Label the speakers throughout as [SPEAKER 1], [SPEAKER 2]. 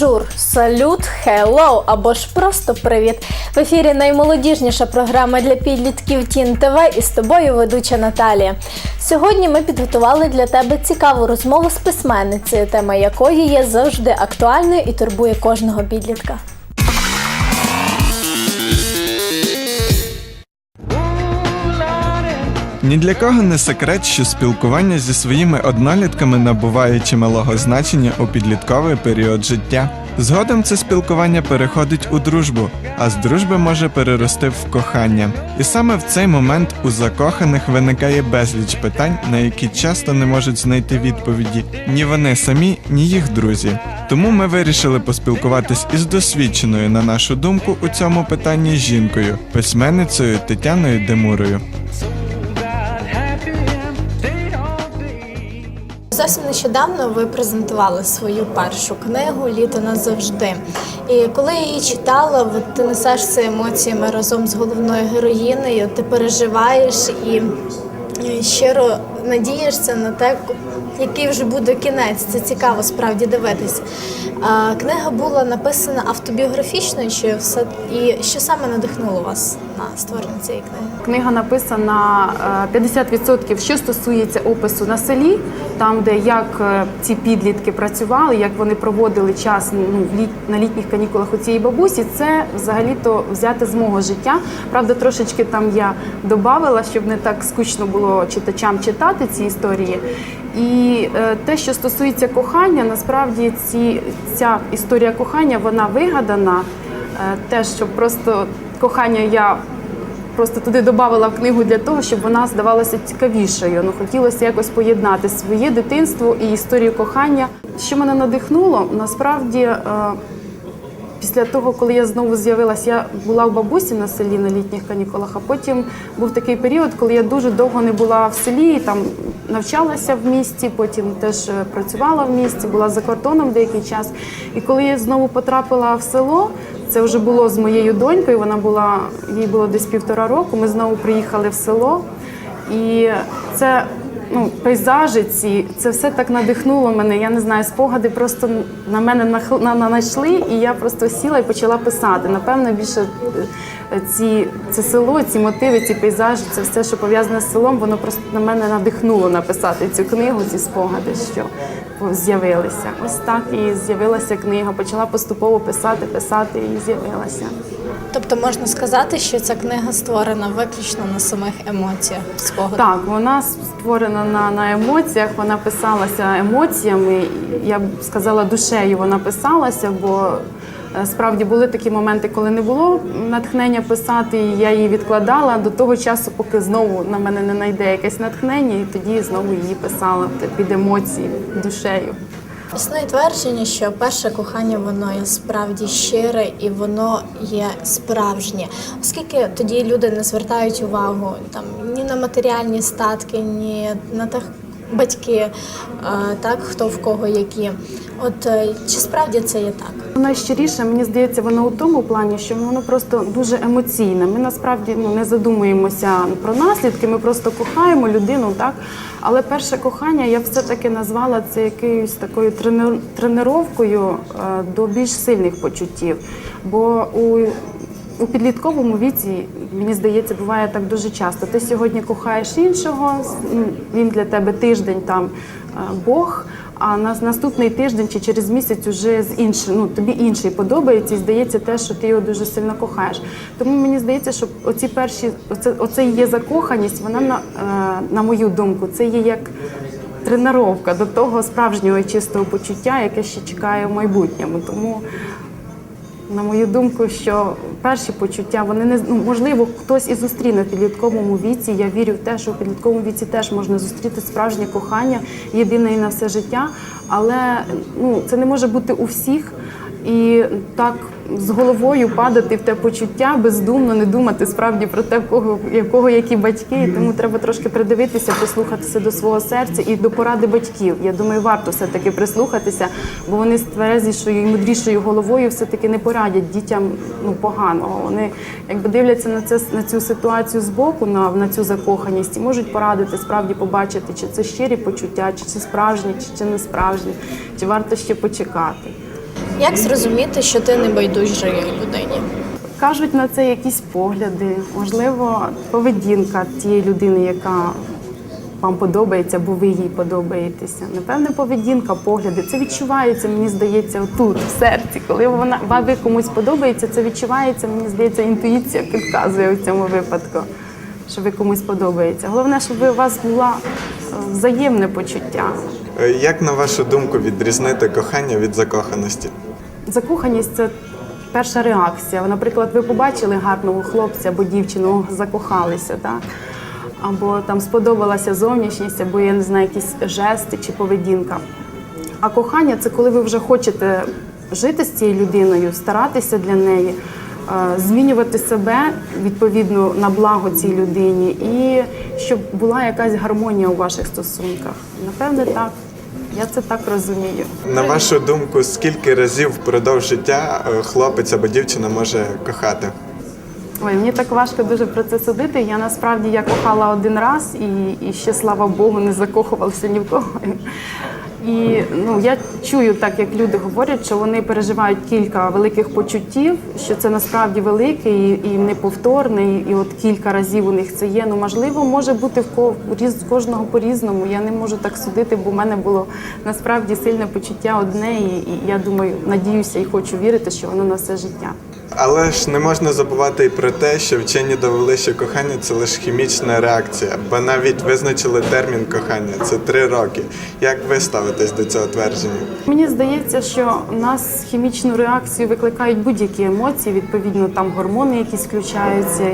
[SPEAKER 1] Бонжур, салют, хеллоу або ж просто привіт. В ефірі наймолодіжніша програма для підлітків Тін ТВ і з тобою ведуча Наталія. Сьогодні ми підготували для тебе цікаву розмову з письменницею, тема якої є завжди актуальною і турбує кожного підлітка.
[SPEAKER 2] Ні для кого не секрет, що спілкування зі своїми однолітками набуває чималого значення у підлітковий період життя. Згодом це спілкування переходить у дружбу, а з дружби може перерости в кохання. І саме в цей момент у закоханих виникає безліч питань, на які часто не можуть знайти відповіді ні вони самі, ні їх друзі. Тому ми вирішили поспілкуватись із досвідченою, на нашу думку, у цьому питанні жінкою, письменницею Тетяною Демурою.
[SPEAKER 1] Зовсім нещодавно ви презентували свою першу книгу Літо назавжди. І коли я її читала, от ти несешся емоціями разом з головною героїнею, ти переживаєш і е, щиро надієшся на те, який вже буде кінець. Це цікаво справді дивитися. Книга була написана автобіографічно, чи все і що саме надихнуло вас на створення цієї книги?
[SPEAKER 3] Книга написана е, 50% що стосується опису на селі, там де як е, ці підлітки працювали, як вони проводили час ну, на літніх канікулах у цієї бабусі. Це взагалі-то взяти з мого життя. Правда, трошечки там я додавала, щоб не так скучно було читачам читати ці історії. І е, те, що стосується кохання, насправді ці, ця історія кохання вона вигадана. Е, те, що просто кохання я просто туди додавала в книгу для того, щоб вона здавалася цікавішою. Ну хотілося якось поєднати своє дитинство і історію кохання. Що мене надихнуло, насправді. Після того, коли я знову з'явилася, я була в бабусі на селі на літніх канікулах, а потім був такий період, коли я дуже довго не була в селі, там навчалася в місті, потім теж е, працювала в місті, була за кордоном деякий час. І коли я знову потрапила в село, це вже було з моєю донькою. Вона була їй було десь півтора року. Ми знову приїхали в село, і це ну, пейзажі ці, це все так надихнуло мене. Я не знаю, спогади просто на мене нах- на- на- знайшли, і я просто сіла і почала писати. Напевно, більше е, ці, це село, ці мотиви, ці пейзажі, це все, що пов'язане з селом, воно просто на мене надихнуло написати цю книгу, ці спогади, що з'явилися. Ось так і з'явилася книга. Почала поступово писати, писати і з'явилася.
[SPEAKER 1] Тобто можна сказати, що ця книга створена виключно на самих емоціях спогадах?
[SPEAKER 3] Так, вона створена на, на емоціях, вона писалася емоціями. Я б сказала, душею вона писалася, бо е, справді були такі моменти, коли не було натхнення писати, і я її відкладала до того часу, поки знову на мене не знайде якесь натхнення, і тоді знову її писала під емоції, душею.
[SPEAKER 1] Існує твердження, що перше кохання воно є справді щире і воно є справжнє, оскільки тоді люди не звертають увагу там ні на матеріальні статки, ні на тих батьки, е, так хто в кого які. От е, чи справді це є так?
[SPEAKER 3] Найщиріше, мені здається, воно у тому плані, що воно просто дуже емоційне. Ми насправді ну, не задумуємося про наслідки, ми просто кохаємо людину, так? Але перше кохання я все-таки назвала це якоюсь такою тренировкою е, до більш сильних почуттів. Бо у у підлітковому віці, мені здається, буває так дуже часто. Ти сьогодні кохаєш іншого, він для тебе тиждень там е, Бог, а на наступний тиждень чи через місяць уже з іншим, ну тобі інший подобається, і здається те, що ти його дуже сильно кохаєш. Тому мені здається, що оці перші, оце, оце є закоханість, вона на, е, на мою думку, це є як. Тренировка до того справжнього і чистого почуття, яке ще чекає в майбутньому. Тому на мою думку, що перші почуття вони не ну, можливо хтось і зустріне в підлітковому віці. Я вірю в те, що в підлітковому віці теж можна зустріти справжнє кохання, єдине і на все життя. Але ну це не може бути у всіх. І так з головою падати в те почуття, бездумно не думати справді про те, в кого якого які батьки. Тому треба трошки придивитися, прислухатися до свого серця і до поради батьків. Я думаю, варто все таки прислухатися, бо вони з тверезішою і мудрішою головою все таки не порадять дітям ну поганого. Вони якби дивляться на це на цю ситуацію збоку, на, на цю закоханість і можуть порадити справді побачити, чи це щирі почуття, чи це справжні, чи це не справжні, чи варто ще почекати.
[SPEAKER 1] Як зрозуміти, що ти не байдужий людині?
[SPEAKER 3] Кажуть на це якісь погляди, можливо, поведінка тієї людини, яка вам подобається, або ви їй подобаєтеся. Напевне, поведінка, погляди. Це відчувається, мені здається, отут, в серці. Коли вона ви комусь подобається, це відчувається, мені здається, інтуїція підказує у цьому випадку, що ви комусь подобається. Головне, щоб у вас була е, взаємне почуття.
[SPEAKER 2] Е, Як на вашу думку відрізнити кохання від закоханості?
[SPEAKER 3] Закоханість це перша реакція. Наприклад, ви побачили гарного хлопця або дівчину, закохалися, так? Або там сподобалася зовнішність, або я не знаю, якісь жести чи поведінка. А кохання це коли ви вже хочете жити з цією людиною, старатися для неї, е, змінювати себе відповідно на благо цій людині, і щоб була якась гармонія у ваших стосунках. Напевне, так. Я це так розумію.
[SPEAKER 2] На вашу думку, скільки разів впродовж життя е, хлопець або дівчина може кохати?
[SPEAKER 3] Ой, мені так важко дуже про це судити. Я насправді я кохала один раз і, і ще слава Богу не закохувалася ні в кого. І ну я чую, так як люди говорять, що вони переживають кілька великих почуттів, що це насправді велике і, і неповторне, і, от кілька разів у них це є. Ну можливо, може бути в коріз кожного по-різному. Я не можу так судити, бо в мене було насправді сильне почуття одне, і, і я думаю, надіюся і хочу вірити, що воно на все життя.
[SPEAKER 2] Але ж не можна забувати і про те, що вчені довели, що кохання це лише хімічна реакція, бо навіть визначили термін кохання це три роки. Як ви ставитесь до цього твердження?
[SPEAKER 3] Мені здається, що у нас хімічну реакцію викликають будь-які емоції. Відповідно, там гормони якісь включаються.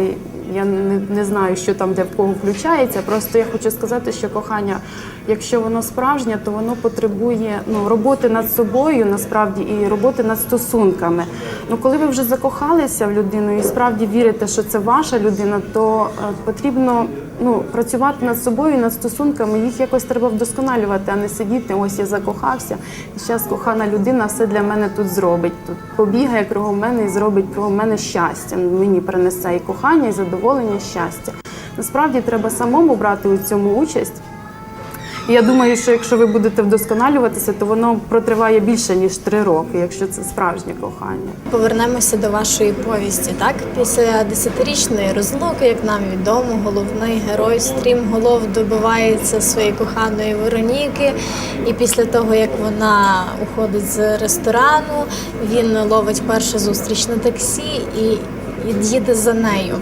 [SPEAKER 3] Я не, не знаю, що там де в кого включається. Просто я хочу сказати, що кохання, якщо воно справжнє, то воно потребує ну, роботи над собою, насправді, і роботи над стосунками. Ну, коли ви вже закохалися в людину і справді вірите, що це ваша людина, то е, потрібно ну, працювати над собою, над стосунками, їх якось треба вдосконалювати, а не сидіти. Ось я закохався, і зараз кохана людина все для мене тут зробить. Тут побігає кругом мене і зробить кругом мене щастя. Мені принесе і кохання, і задоволення, і щастя. Насправді треба самому брати у цьому участь. Я думаю, що якщо ви будете вдосконалюватися, то воно протриває більше ніж три роки, якщо це справжнє кохання.
[SPEAKER 1] Повернемося до вашої повісті. Так, після десятирічної розлуки, як нам відомо, головний герой стрімголов добивається своєї коханої Вероніки. І після того, як вона уходить з ресторану, він ловить першу зустріч на таксі і їде за нею.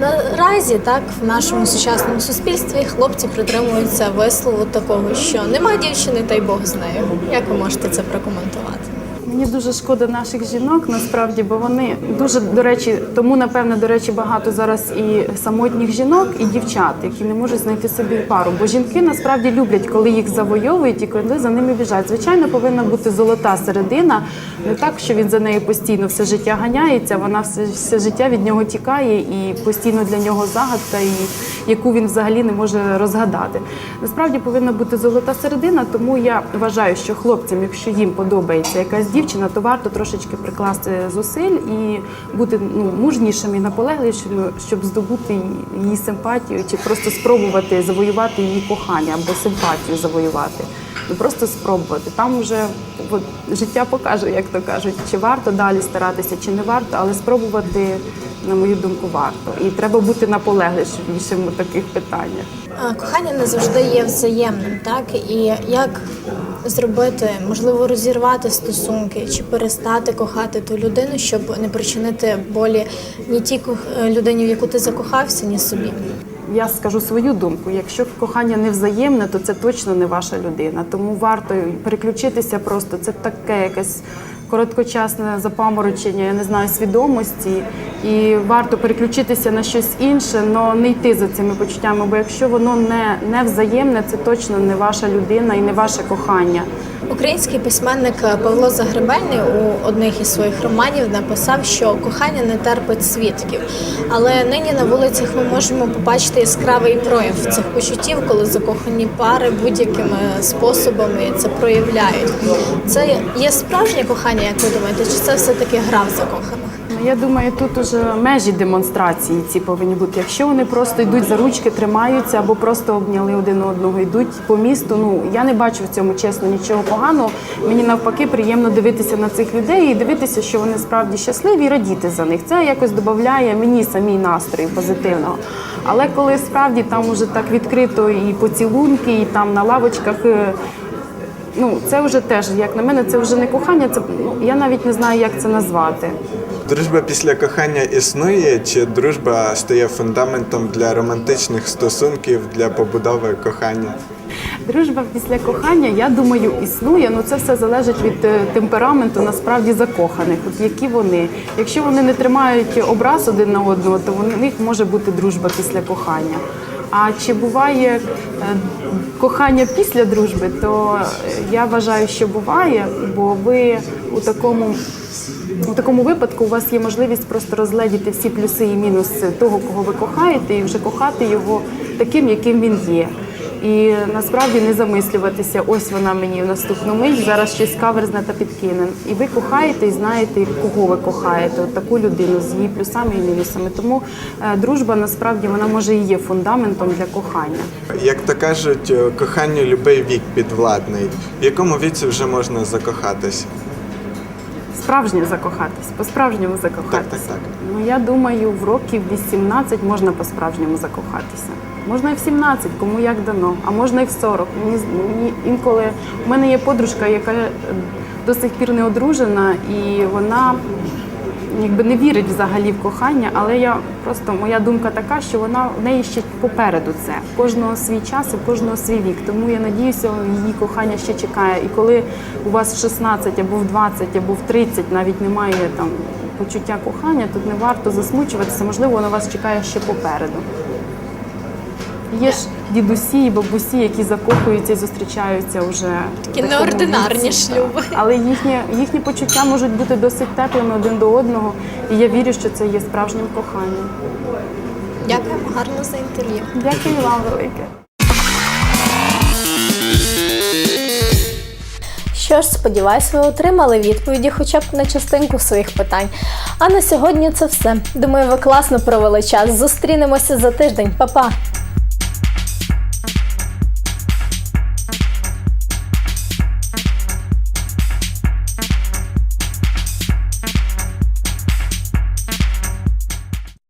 [SPEAKER 1] Наразі так в нашому сучасному суспільстві хлопці притримуються вислову такого, що нема дівчини, та й Бог з нею. Як ви можете це прокоментувати?
[SPEAKER 3] Мені дуже шкода наших жінок насправді, бо вони дуже до речі, тому напевне до речі багато зараз і самотніх жінок, і дівчат, які не можуть знайти собі пару. Бо жінки насправді люблять, коли їх завойовують і коли за ними біжать. Звичайно, повинна бути золота середина, не так, що він за нею постійно все життя ганяється. Вона все, все життя від нього тікає і постійно для нього загадка, і яку він взагалі не може розгадати. Насправді повинна бути золота середина, тому я вважаю, що хлопцям, якщо їм подобається якась дівчина, то варто трошечки прикласти зусиль і бути ну, мужнішими і наполегливішими, щоб здобути її симпатію, чи просто спробувати завоювати її кохання або симпатію завоювати. Ну просто спробувати. Там вже от, життя покаже, як то кажуть, чи варто далі старатися, чи не варто, але спробувати, на мою думку, варто. І треба бути наполегливішим у таких питаннях.
[SPEAKER 1] Кохання не завжди є взаємним, так і як зробити, можливо, розірвати стосунки чи перестати кохати ту людину, щоб не причинити болі ні тій людині, в яку ти закохався, ні собі.
[SPEAKER 3] Я скажу свою думку. Якщо кохання не взаємне, то це точно не ваша людина. Тому варто переключитися просто. Це таке якесь короткочасне запаморочення, я не знаю, свідомості. І варто переключитися на щось інше, але не йти за цими почуттями. Бо якщо воно не, не взаємне, це точно не ваша людина і не ваше кохання.
[SPEAKER 1] Український письменник Павло Загребельний у одних із своїх романів написав, що кохання не терпить свідків. Але нині на вулицях ми можемо побачити яскравий прояв цих почуттів, коли закохані пари будь-якими способами це проявляють. Це є справжнє кохання, як ви думаєте, чи це все таки гра в закоханих?
[SPEAKER 3] Ну, Я думаю, тут уже межі демонстрації ці повинні бути. Якщо вони просто йдуть за ручки, тримаються або просто обняли один одного, йдуть по місту. Ну я не бачу в цьому чесно нічого поганого. Погано. Мені навпаки приємно дивитися на цих людей і дивитися, що вони справді щасливі, і радіти за них. Це якось додає мені самій настрою позитивного. Але коли справді там уже так відкрито і поцілунки, і там на лавочках. е, Ну, це вже теж, як на мене, це вже не кохання. Це ну, я навіть не знаю, як це назвати.
[SPEAKER 2] Дружба після кохання існує, чи дружба стає фундаментом для романтичних стосунків, для побудови кохання?
[SPEAKER 3] Дружба після кохання, я думаю, існує. Ну це все залежить від е, темпераменту насправді закоханих, от які вони. Якщо вони не тримають образ один на одного, то у них може бути дружба після кохання. А чи буває е, кохання після дружби, то е, я вважаю, що буває, бо ви у такому у такому випадку у вас є можливість просто розгледіти всі плюси і мінуси того, кого ви кохаєте, і вже кохати його таким, яким він є. І насправді не замислюватися, ось вона мені в наступну мить, зараз щось каверзне та підкине. І ви кохаєте і знаєте, кого ви кохаєте, от таку людину з її плюсами і мінусами. Тому е, дружба насправді вона може і є фундаментом для кохання.
[SPEAKER 2] Як то кажуть, е, коханню любий вік підвладний. В якому віці вже можна закохатись?
[SPEAKER 3] Справжньо закохатись, по-справжньому закохатися.
[SPEAKER 2] Так, так, так.
[SPEAKER 3] Ну я думаю, в років 18 можна по-справжньому закохатися. Можна і в 17, кому як дано, а можна і в 40. Мені, мені інколи у мене є подружка, яка е, до сих пір не одружена, і вона якби не вірить взагалі в кохання, але я просто моя думка така, що вона в неї ще попереду це. Кожного свій час і кожного свій вік. Тому я надіюся, її кохання ще чекає. І коли у вас в 16 або в 20, або в 30 навіть немає там почуття кохання, тут не варто засмучуватися. Можливо, воно вас чекає ще попереду. Є ж дідусі і бабусі, які закохуються і зустрічаються вже
[SPEAKER 1] Такі
[SPEAKER 3] такому
[SPEAKER 1] неординарні
[SPEAKER 3] віці,
[SPEAKER 1] шлюби.
[SPEAKER 3] Але їхні, їхні почуття можуть бути досить теплими один до одного, і я вірю, що це є справжнім коханням.
[SPEAKER 1] Дякуємо гарно за інтерв'ю.
[SPEAKER 3] Дякую вам велике.
[SPEAKER 1] Що ж, сподіваюсь, ви отримали відповіді хоча б на частинку своїх питань. А на сьогодні це все. Думаю, ви класно провели час. Зустрінемося за тиждень. Па-па!